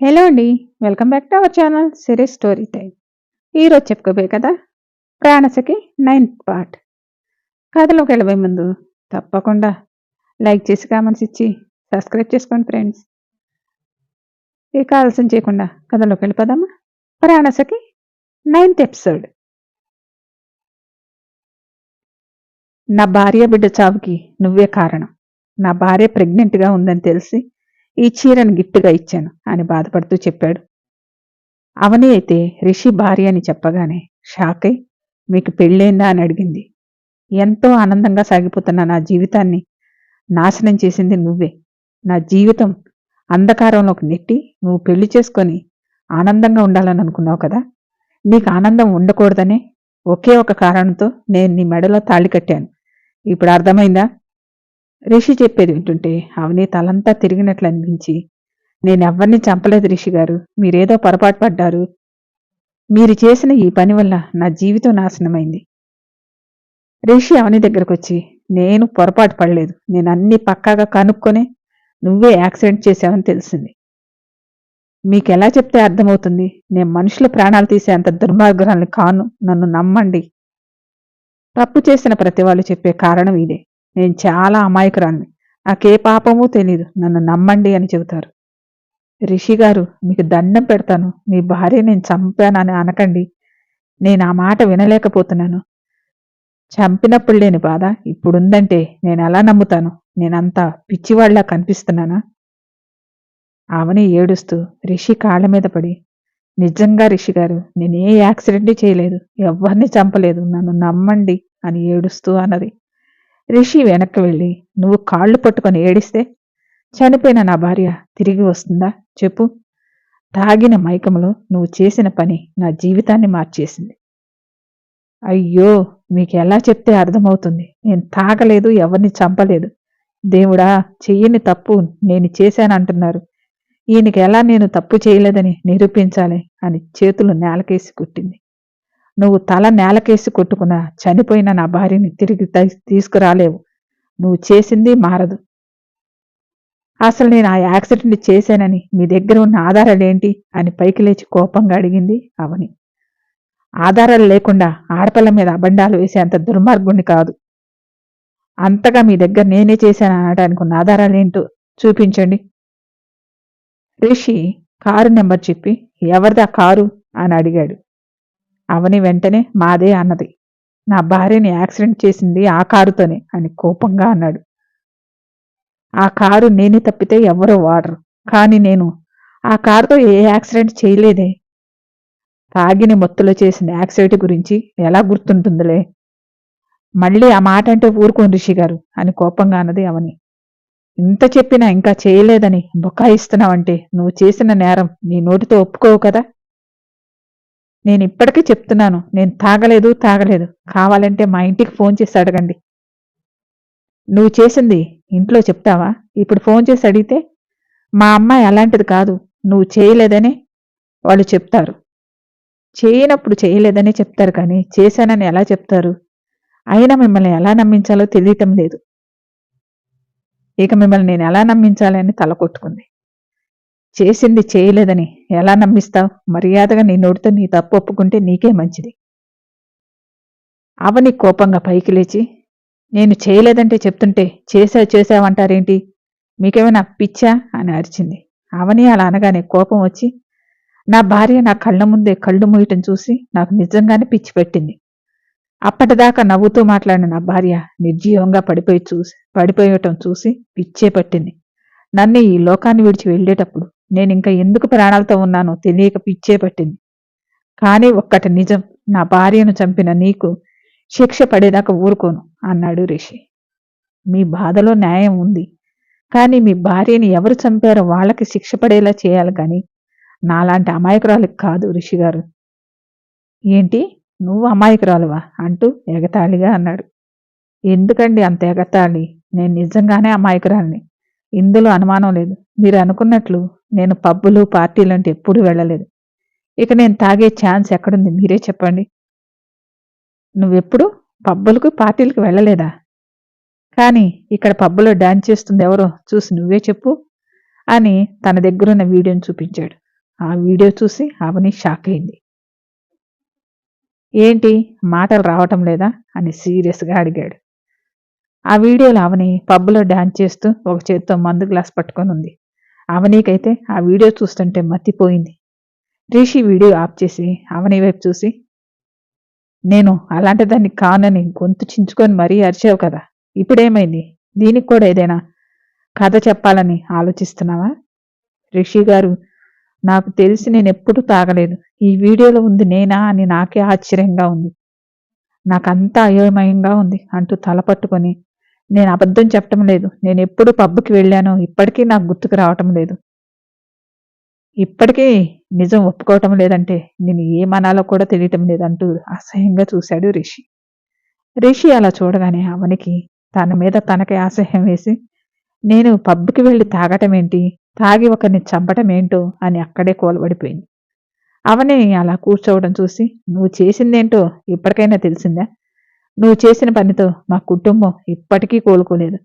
Hello అండి welcome back to our channel series story time ఈరోజు చెప్పుకోబోయే కదా ప్రాణసకి నైన్త్ పార్ట్ కథలోకి వెళ్ళబోయే ముందు తప్పకుండా లైక్ చేసి కామెంట్స్ ఇచ్చి సబ్స్క్రైబ్ చేసుకోండి ఫ్రెండ్స్ ఇక ఆలస్యం చేయకుండా కథలోకి వెళ్ళిపోదామా? ప్రాణసకి నైన్త్ ఎపిసోడ్ నా భార్య బిడ్డ చావుకి నువ్వే కారణం. నా భార్య ప్రెగ్నెంట్గా ఉందని తెలిసి ఈ చీరను గిఫ్ట్గా ఇచ్చాను అని బాధపడుతూ చెప్పాడు. అవని అయితే రిషి భార్య అని చెప్పగానే షాక్ అయి మీకు పెళ్ళైందా? అని అడిగింది. ఎంతో ఆనందంగా సాగిపోతున్న నా జీవితాన్ని నాశనం చేసింది నువ్వే. నా జీవితం అంధకారంలోకి నెట్టి నువ్వు పెళ్ళి చేసుకొని ఆనందంగా ఉండాలని అనుకున్నావు కదా? నీకు ఆనందం ఉండకూడదనే ఒకే ఒక కారణంతో నేను నీ మెడలో తాళి కట్టాను. ఇప్పుడు అర్థమైందా? రిషి చెప్పేది వింటుంటే అవని తలంతా తిరిగినట్లు అనిపించి నేనెవ్వరిని చంపలేదు రిషి గారు. మీరేదో పొరపాటు పడ్డారు. మీరు చేసిన ఈ పని వల్ల నా జీవితం నాశనమైంది. రిషి అవని దగ్గరకు వచ్చి నేను పొరపాటు పడలేదు. నేను అన్ని పక్కాగా కనుక్కొని నువ్వే యాక్సిడెంట్ చేశావని తెలిసింది. మీకు ఎలా చెప్తే అర్థమవుతుంది? నేను మనుషుల ప్రాణాలు తీసే అంత దుర్మార్గురాల్ని కాను. నన్ను నమ్మండి. తప్పు చేసిన ప్రతి వాళ్ళు చెప్పే కారణం ఇదే. నేను చాలా అమాయకురాన్ని నాకే పాపమూ తెలీదు. నన్ను నమ్మండి అని చెబుతారు. రిషి గారు మీకు దండం పెడతాను. మీ భార్య నేను చంపానని అనకండి. నేను ఆ మాట వినలేకపోతున్నాను. చంపినప్పుడు లేని బాధ ఇప్పుడుందంటే నేను ఎలా నమ్ముతాను? నేనంతా పిచ్చివాళ్ళా కనిపిస్తున్నానా? ఆమెని ఏడుస్తూ రిషి కాళ్ళ మీద పడి నిజంగా రిషి గారు నేనే యాక్సిడెంట్ చేయలేదు. ఎవరిని చంపలేదు. నన్ను నమ్మండి అని ఏడుస్తూ అన్నది. రిషి వెనక్కి వెళ్ళి నువ్వు కాళ్ళు పట్టుకొని ఏడిస్తే చనిపోయిన నా భార్య తిరిగి వస్తుందా? చెప్పు. తాగిన మైకంలో నువ్వు చేసిన పని నా జీవితాన్ని మార్చేసింది. అయ్యో మీకు ఎలా చెప్తే అర్థమవుతుంది. నేను తాగలేదు ఎవరిని చంపలేదు. దేవుడా చెయ్యని తప్పు నేను చేశానంటున్నారు. ఈయనకి ఎలా నేను తప్పు చేయలేదని నిరూపించాలి అని చేతులు నేలకేసి కుట్టింది. నువ్వు తల నేలకేసి కొట్టుకున్న చనిపోయిన నా భార్యని తిరిగి తీసుకురాలేవు. నువ్వు చేసింది మారదు. అసలు నేను ఆ యాక్సిడెంట్ చేశానని మీ దగ్గర ఉన్న ఆధారాలేంటి అని పైకి లేచి కోపంగా అడిగింది అవని. ఆధారాలు లేకుండా ఆడపిల్ల మీద అబండాలు వేసేంత దుర్మార్గుణ్ణి కాదు. అంతగా మీ దగ్గర నేనే చేశాను అనడానికి ఉన్న ఆధారాలేంటో చూపించండి. రిషి కారు నెంబర్ చెప్పి ఎవరిదా కారు? అని అడిగాడు. అవని వెంటనే మాదే అన్నది. నా భార్యని యాక్సిడెంట్ చేసింది ఆ కారుతోనే అని కోపంగా అన్నాడు. ఆ కారు నేనే తప్పితే ఎవరో వాడరు. కానీ నేను ఆ కారుతో ఏ యాక్సిడెంట్ చేయలేదే. తాగిన మొత్తులో చేసిన యాక్సిడెంట్ గురించి ఎలా గుర్తుంటుందిలే? మళ్ళీ ఆ మాట అంటే ఊరుకోని రిషి గారు అని కోపంగా అన్నది అవని. ఇంత చెప్పినా ఇంకా చేయలేదని బుకాయిస్తున్నావంటే నువ్వు చేసిన నేరం నీ నోటితో ఒప్పుకోవు కదా? నేను ఇప్పటికీ చెప్తున్నాను నేను తాగలేదు తాగలేదు. కావాలంటే మా ఇంటికి ఫోన్ చేసి అడగండి. నువ్వు చేసింది ఇంట్లో చెప్తావా? ఇప్పుడు ఫోన్ చేసి అడిగితే మా అమ్మాయి అలాంటిది కాదు నువ్వు చేయలేదని వాళ్ళు చెప్తారు. చేయనప్పుడు చేయలేదనే చెప్తారు కానీ చేశానని ఎలా చెప్తారు? అయినా మిమ్మల్ని ఎలా నమ్మించాలో తెలియటం లేదు. ఇక మిమ్మల్ని నేను ఎలా నమ్మించాలి అని తల కొట్టుకుంది చేసింది చేయలేదని ఎలా నమ్మిస్తావు? మర్యాదగా నీ నోటితో నీ తప్పు ఒప్పుకుంటే నీకే మంచిది. అవని కోపంగా పైకి లేచి నేను చేయలేదంటే చెప్తుంటే చేసా చేసావంటారేంటి? మీకేమైనా పిచ్చా? అని అరిచింది. అవని అలా అనగానే కోపం వచ్చి నా భార్య నా కళ్ళ ముందే కళ్ళు మూయటం చూసి నాకు నిజంగానే పిచ్చి పెట్టింది. అప్పటిదాకా నవ్వుతూ మాట్లాడిన నా భార్య నిర్జీవంగా పడిపోయి చూసి పడిపోయటం చూసి పిచ్చే పట్టింది. నన్ను ఈ లోకాన్ని విడిచి వెళ్ళేటప్పుడు నేను ఇంకా ఎందుకు ప్రాణాలతో ఉన్నానో తెలియక పిచ్చే పట్టింది. కానీ ఒక్కటి నిజం నా భార్యను చంపిన నీకు శిక్ష పడేదాకా ఊరుకోను అన్నాడు రిషి. మీ బాధలో న్యాయం ఉంది కానీ మీ భార్యని ఎవరు చంపారో వాళ్ళకి శిక్ష పడేలా చేయాలి కానీ నాలాంటి అమాయకురాలికి కాదు రిషి గారు ఏంటి? నువ్వు అమాయకురాలువా? అంటూ ఎగతాళిగా అన్నాడు. ఎందుకండి అంత ఎగతాళి? నేను నిజంగానే అమాయకురాలిని. ఇందులో అనుమానం లేదు. మీరు అనుకున్నట్లు నేను పబ్బులు పార్టీలు అంటే ఎప్పుడూ వెళ్ళలేదు. ఇక నేను తాగే ఛాన్స్ ఎక్కడుంది? మీరే చెప్పండి. నువ్వెప్పుడు పబ్బులకు పార్టీలకు వెళ్ళలేదా? కానీ ఇక్కడ పబ్బులో డాన్స్ చేస్తుంది ఎవరో చూసి నువ్వే చెప్పు అని తన దగ్గరున్న వీడియోని చూపించాడు. ఆ వీడియో చూసి అవని షాక్ అయింది. ఏంటి? మాటలు రావటం లేదా? అని సీరియస్గా అడిగాడు. ఆ వీడియోలో అవని పబ్లో డాన్స్ చేస్తూ ఒక చేత్తో మందు గ్లాస్ పట్టుకొని ఉంది. అవనీకైతే ఆ వీడియో చూస్తుంటే మత్తిపోయింది రిషి వీడియో ఆఫ్ చేసి అవని వైపు చూసి నేను అలాంటి దాన్ని కానని గొంతు చించుకొని మరీ అరిచావు కదా ఇప్పుడేమైంది? దీనికి కూడా ఏదైనా కథ చెప్పాలని ఆలోచిస్తున్నావా? రిషి గారు నాకు తెలిసి నేను ఎప్పుడూ తాగలేదు. ఈ వీడియోలో ఉంది నేనా అని నాకే ఆశ్చర్యంగా ఉంది. నాకంతా అయోమయంగా ఉంది అంటూ తల పట్టుకొని నేను అబద్ధం చెప్పటం లేదు. నేను ఎప్పుడు పబ్కి వెళ్ళానో ఇప్పటికీ నాకు గుర్తుకు రావటం లేదు. ఇప్పటికీ నిజం ఒప్పుకోవటం లేదంటే నేను ఏమనాలో కూడా తెలియటం లేదంటూ అసహ్యంగా చూశాడు రిషి. రిషి అలా చూడగానే అవనికి తన మీద తనకే అసహ్యం వేసి నేను పబ్కి వెళ్ళి తాగటం ఏంటి? తాగి ఒకరిని చంపటం ఏంటో? అని అక్కడే కోలబడిపోయింది. అవని అలా కూర్చోవడం చూసి నువ్వు చేసిందేంటో ఇప్పటికైనా తెలిసిందా? నువ్వు చేసిన పనితో మా కుటుంబం ఇప్పటికీ కోలుకోలేదు.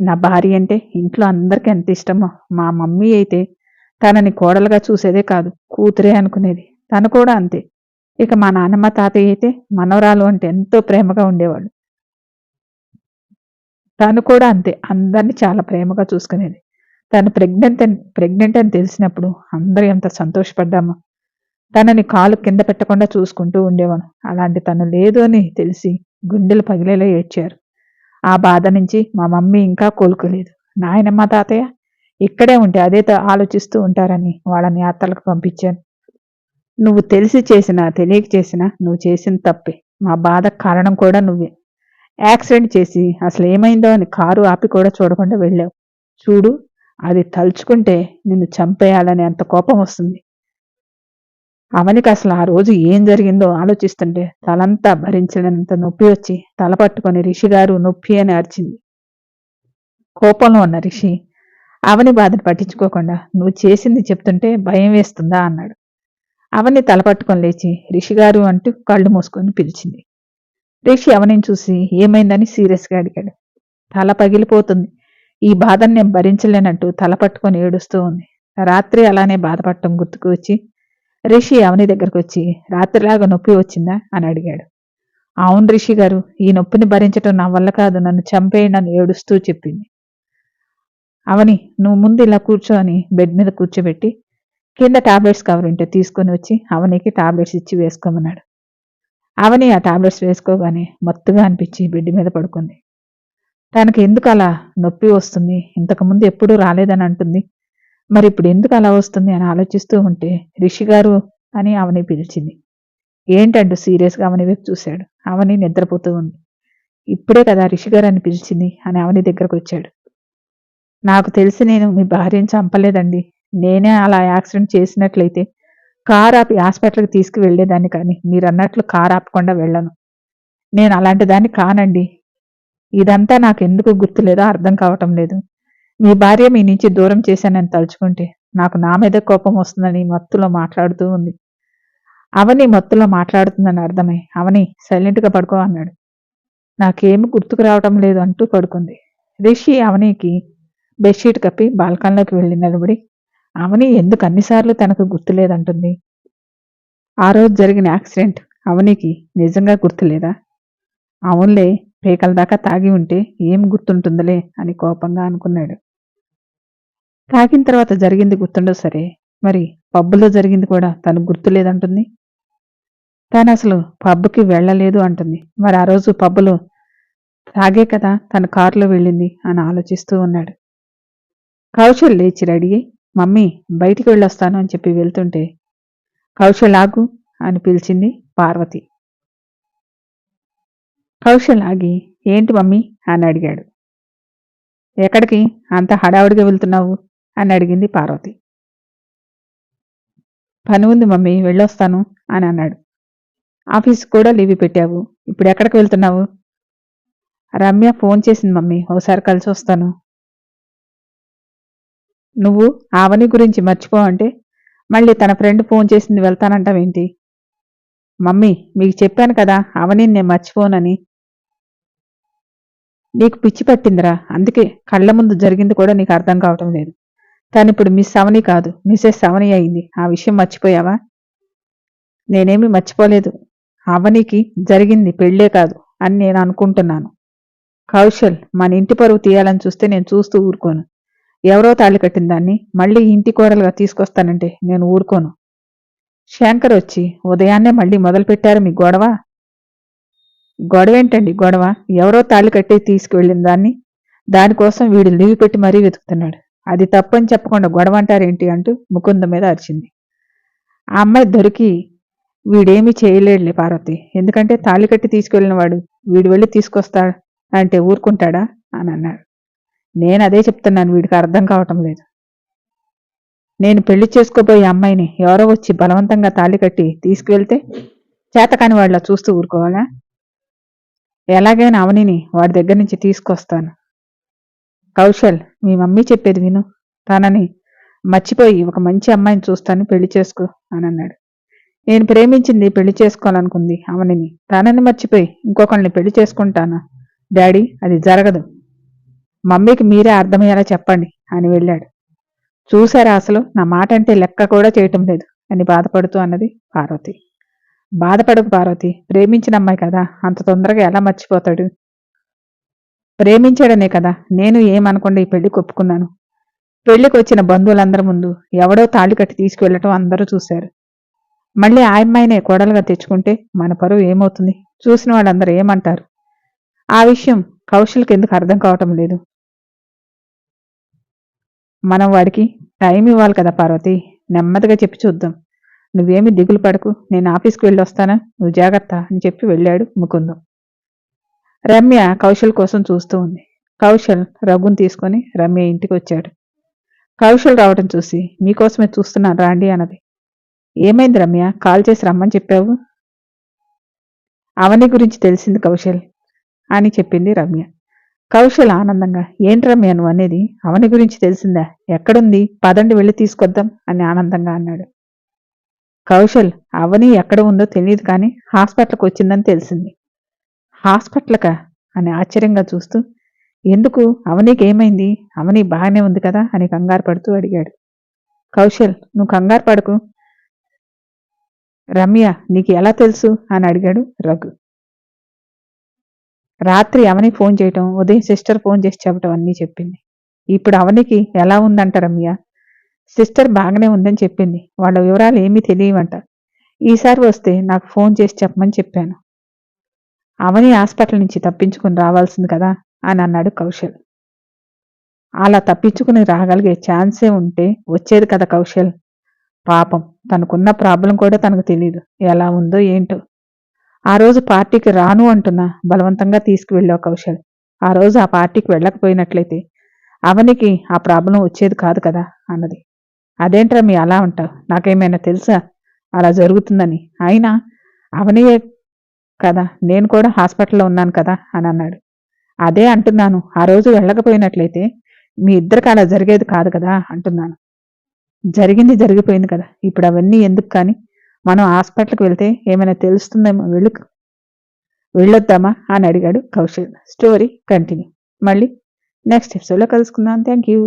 నా భార్య అంటే ఇంట్లో అందరికీ ఎంత ఇష్టమో మా మమ్మీ అయితే తనని కోడలుగా చూసేదే కాదు కూతురే అనుకునేది. తను కూడా అంతే. ఇక మా నాన్నమ్మ తాతయ్య అయితే మనవరాలు అంటే ఎంతో ప్రేమగా ఉండేవాడు తను కూడా అంతే అందరిని చాలా ప్రేమగా చూసుకునేది. తను ప్రెగ్నెంట్ అని ప్రెగ్నెంట్ అని తెలిసినప్పుడు అందరూ ఎంత సంతోషపడ్డామో. తనని కాలు కింద పెట్టకుండా చూసుకుంటూ ఉండేవాను అలాంటి తను లేదు అని తెలిసి గుండెలు పగిలేలా ఏడ్చారు. ఆ బాధ నుంచి మా మమ్మీ ఇంకా కోలుకోలేదు. నాయనమ్మ తాతయ్య ఇక్కడే ఉంటే అదే ఆలోచిస్తూ ఉంటారని వాళ్ళని యాత్రలకు పంపించాను. నువ్వు తెలిసి చేసినా తెలియక చేసినా నువ్వు చేసిన తప్పే. మా బాధ కారణం కూడా నువ్వే. యాక్సిడెంట్ చేసి అసలు ఏమైందో అని కారు ఆపి కూడా చూడకుండా వెళ్ళావు. చూడు అది తలుచుకుంటే నిన్ను చంపేయాలని అంత కోపం వస్తుంది. అవనికి అసలు ఆ రోజు ఏం జరిగిందో ఆలోచిస్తుంటే తలంతా భరించలేనంత నొప్పి వచ్చి తల పట్టుకొని రిషి గారు నొప్పి అని అరిచింది. కోపంలో ఉన్న రిషి అవని బాధను పట్టించుకోకుండా నువ్వు చేసింది చెప్తుంటే భయం వేస్తుందా? అన్నాడు. అవని తల పట్టుకొని లేచి రిషి గారు అంటూ కళ్ళు మూసుకొని పిలిచింది. రిషి అవనిని చూసి ఏమైందని సీరియస్గా అడిగాడు. తల పగిలిపోతుంది. ఈ బాధను నేను భరించలేనట్టు తల పట్టుకొని ఏడుస్తూ ఉంది. రాత్రి అలానే బాధపడటం గుర్తుకు వచ్చి రిషి అవని దగ్గరకు వచ్చి రాత్రిలాగా నొప్పి వచ్చిందా అని అడిగాడు. అవును రిషి గారు ఈ నొప్పిని భరించటం నా వల్ల కాదు నన్ను చంపేయండి అని ఏడుస్తూ చెప్పింది. అవని నువ్వు ముందు ఇలా కూర్చో అని బెడ్ మీద కూర్చోబెట్టి కింద టాబ్లెట్స్ కవర్ ఉంటే తీసుకొని వచ్చి అవనికి టాబ్లెట్స్ ఇచ్చి వేసుకోమన్నాడు. అవని ఆ టాబ్లెట్స్ వేసుకోగానే మత్తుగా అనిపించి బెడ్ మీద పడుకుంది. తనకి ఎందుకు అలా నొప్పి వస్తుంది? ఇంతకుముందు ఎప్పుడూ రాలేదని అంటుంది. మరి ఇప్పుడు ఎందుకు అలా వస్తుంది అని ఆలోచిస్తూ ఉంటే రిషి గారు అని అవని పిలిచింది. ఏంటంటూ సీరియస్గా అవని వైపు చూశాడు. అవని నిద్రపోతూ ఉంది. ఇప్పుడే కదా రిషి గారు అని పిలిచింది అని అవని దగ్గరకు వచ్చాడు. నాకు తెలిసి నేను మీ భార్యను చంపలేదండి. నేనే అలా యాక్సిడెంట్ చేసినట్లయితే కార్ ఆపి హాస్పిటల్కి తీసుకువెళ్ళేదాన్ని కానీ మీరు అన్నట్లు కార్ ఆపకుండా వెళ్ళను. నేను అలాంటి దాన్ని కానండి. ఇదంతా నాకు ఎందుకు గుర్తులేదో అర్థం కావటం లేదు. మీ భార్య మీ నుంచి దూరం చేశానని తలుచుకుంటే నాకు నా మీద కోపం వస్తుందని మత్తులో మాట్లాడుతూ ఉంది. అవని మత్తులో మాట్లాడుతుందని అర్థమై అవని సైలెంట్గా పడుకో అన్నాడు. నాకేమి గుర్తుకు రావటం లేదు అంటూ పడుకుంది. రిషి అవనికి బెడ్షీట్ కప్పి బాల్కన్లోకి వెళ్ళి నిలబడి అవని ఎందుకు అన్నిసార్లు తనకు గుర్తులేదంటుంది? ఆ రోజు జరిగిన యాక్సిడెంట్ అవనికి నిజంగా గుర్తులేదా? అవునులే పేకల దాకా తాగి ఉంటే ఏం గుర్తుంటుందిలే అని కోపంగా అనుకున్నాడు. తాగిన తర్వాత జరిగింది గుర్తుండదు సరే. మరి పబ్బులో జరిగింది కూడా తను గుర్తులేదంటుంది తను అసలు పబ్కి వెళ్ళలేదు అంటుంది. మరి ఆ రోజు పబ్బులో తాగే కదా తన కారులో వెళ్ళింది అని ఆలోచిస్తూ ఉన్నాడు. కౌశల్ లేచి రెడీ మమ్మీ బయటికి వెళ్ళొస్తాను అని చెప్పి వెళ్తుంటే కౌశల్ ఆగు అని పిలిచింది పార్వతి. కౌశల్ ఆగి ఏంటి మమ్మీ? అని అడిగాడు. ఎక్కడికి? అంత హడావుడిగా వెళ్తున్నావు. అని అడిగింది పార్వతి. పని ఉంది మమ్మీ వెళ్ళొస్తాను అని అన్నాడు. ఆఫీస్ కూడా లీవ్ పెట్టావు ఇప్పుడు ఎక్కడికి వెళ్తున్నావు? రమ్య ఫోన్ చేసింది మమ్మీ ఒకసారి కలిసి వస్తాను. నువ్వు ఆవని గురించి మర్చిపోవంటే మళ్ళీ తన ఫ్రెండ్ ఫోన్ చేసింది వెళ్తానంటావేంటి మమ్మీ మీకు చెప్పాను కదా అవని నేను మర్చిపోనని. నీకు పిచ్చి పట్టిందిరా అందుకే కళ్ళ ముందు జరిగింది కూడా నీకు అర్థం కావటం లేదు. ఇప్పుడు మిస్ అవని కాదు. మిసెస్ అవని అయింది. ఆ విషయం మర్చిపోయావా? నేనేమి మర్చిపోలేదు. అవనికి జరిగింది పెళ్ళే కాదు అని నేను అనుకుంటున్నాను. కౌశల్ మన ఇంటి పరువు తీయాలని చూస్తే నేను చూస్తూ ఊరుకోను. ఎవరో తాళి కట్టిన దాన్ని మళ్ళీ ఇంటి కోడలుగా తీసుకొస్తానంటే నేను ఊరుకోను. శంకర్ వచ్చి ఉదయాన్నే మళ్ళీ మొదలుపెట్టారు మీ గొడవ? గొడవేంటండి గొడవ? ఎవరో తాళి కట్టి తీసుకువెళ్ళిన దాన్ని? దానికోసం వీడు లీవ్ పెట్టి మరీ వెతుకుతున్నాడు. అది తప్పని చెప్పకుండా గొడవ అంటారేంటి అంటూ ముకుంద మీద అరిచింది. ఆ అమ్మాయి దొరికి వీడేమీ చేయలేడులే పార్వతి. ఎందుకంటే తాళి కట్టి తీసుకెళ్ళిన వాడు వీడు వెళ్ళి తీసుకొస్తా అంటే ఊరుకుంటాడా అని అన్నాడు. నేను అదే చెప్తున్నాను వీడికి అర్థం కావటం లేదు. నేను పెళ్ళి చేసుకోబోయే అమ్మాయిని ఎవరో వచ్చి బలవంతంగా తాళి కట్టి తీసుకువెళ్తే చేతకాని వాళ్ళ చూస్తూ ఊరుకోవాలా? ఎలాగైనా అవనిని వాడి దగ్గర నుంచి తీసుకొస్తాను. కౌశల్ మీ మమ్మీ చెప్పేది విను. తనని మర్చిపోయి ఒక మంచి అమ్మాయిని చూస్తాను పెళ్ళి చేసుకో అని అన్నాడు. నేను ప్రేమించింది పెళ్ళి చేసుకోవాలనుకుంది అవనిని. తనని మర్చిపోయి ఇంకొకరిని పెళ్ళి చేసుకుంటానా? డాడీ అది జరగదు. మమ్మీకి మీరే అర్థమయ్యేలా చెప్పండి అని వెళ్ళాడు. చూసారా అసలు? నా మాట అంటే లెక్క కూడా చేయటం లేదు అని బాధపడుతూ అన్నది పార్వతి. బాధపడకు పార్వతి. ప్రేమించిన అమ్మాయి కదా అంత తొందరగా ఎలా మర్చిపోతాడు? ప్రేమించాడనే కదా నేను ఏమనకుండా ఈ పెళ్ళికి ఒప్పుకున్నాను పెళ్ళికి వచ్చిన బంధువులందరి ముందు ఎవడో తాళి కట్టి తీసుకువెళ్ళటం అందరూ చూశారు. మళ్ళీ ఆ అమ్మాయినే కోడలుగా తెచ్చుకుంటే మన పరువు ఏమవుతుంది? చూసిన వాళ్ళందరూ ఏమంటారు? ఆ విషయం కౌశల్కి ఎందుకు అర్థం కావటం లేదు. మనం వాడికి టైం ఇవ్వాలి కదా పార్వతి నెమ్మదిగా చెప్పి చూద్దాం. నువ్వేమి దిగులు పడకు నేను ఆఫీస్కి వెళ్ళి వస్తానా నువ్వు జాగ్రత్త అని చెప్పి వెళ్ళాడు ముకుందం. రమ్య కౌశల్ కోసం చూస్తూ ఉంది. కౌశల్ రఘుని తీసుకొని రమ్య ఇంటికి వచ్చాడు. కౌశల్ రావటం చూసి మీకోసమే చూస్తున్నాను రాండి అన్నది. ఏమైంది రమ్య? కాల్ చేసి రమ్మని చెప్పావు? అవని గురించి తెలిసింది కౌశల్ అని చెప్పింది రమ్య. కౌశల్ ఆనందంగా ఏంటి రమ్య నువ్వు అనేది? అవని గురించి తెలిసిందా? ఎక్కడుంది? పదండి వెళ్ళి తీసుకొద్దాం అని ఆనందంగా అన్నాడు. కౌశల్ అవని ఎక్కడ ఉందో తెలియదు కానీ హాస్పిటల్కి వచ్చిందని తెలిసింది. హాస్పిటల్కా? అని ఆశ్చర్యంగా చూస్తూ ఎందుకు? అవనీకి ఏమైంది అవని బాగానే ఉంది కదా? అని కంగారు పడుతూ అడిగాడు. కౌశల్ నువ్వు కంగారు పడకు. రమ్య నీకు ఎలా తెలుసు? అని అడిగాడు రఘు. రాత్రి అవని ఫోన్ చేయటం ఉదయం సిస్టర్ ఫోన్ చేసి చెప్పటం అన్నీ చెప్పింది. ఇప్పుడు అవనికి ఎలా ఉందంట రమ్య? సిస్టర్ బాగానే ఉందని చెప్పింది. వాళ్ళ వివరాలు ఏమీ తెలియవంట. ఈసారి వస్తే నాకు ఫోన్ చేసి చెప్పమని చెప్పాను. అవని హాస్పిటల్ నుంచి తప్పించుకుని రావాల్సింది కదా అని అన్నాడు కౌశల్. అలా తప్పించుకుని రాగలిగే ఛాన్సే ఉంటే వచ్చేది కదా కౌశల్. పాపం తనకున్న ప్రాబ్లం కూడా తనకు తెలియదు ఎలా ఉందో ఏంటో. ఆ రోజు పార్టీకి రాను అంటున్నా బలవంతంగా తీసుకువెళ్ళావు కౌశల్. ఆ రోజు ఆ పార్టీకి వెళ్ళకపోయినట్లయితే అవనికి ఆ ప్రాబ్లం వచ్చేది కాదు కదా అన్నది. అదేంట్రా మీ అలా ఉంటావు నాకేమైనా తెలుసా? అలా జరుగుతుందని. అయినా అవనియే కదా నేను కూడా హాస్పిటల్లో ఉన్నాను కదా అని అన్నాడు. అదే అంటున్నాను ఆ రోజు వెళ్ళకపోయినట్లయితే మీ ఇద్దరికి అలా జరిగేది కాదు కదా అంటున్నాను. జరిగింది జరిగిపోయింది కదా ఇప్పుడు అవన్నీ ఎందుకు కానీ? మనం హాస్పిటల్కి వెళ్తే ఏమైనా తెలుస్తుందేమో వెళ్ళు? వెళ్ళొద్దామా అని అడిగాడు కౌశల్. Story continue. మళ్ళీ నెక్స్ట్ ఎపిసోడ్లో కలుసుకుందాం. Thank you.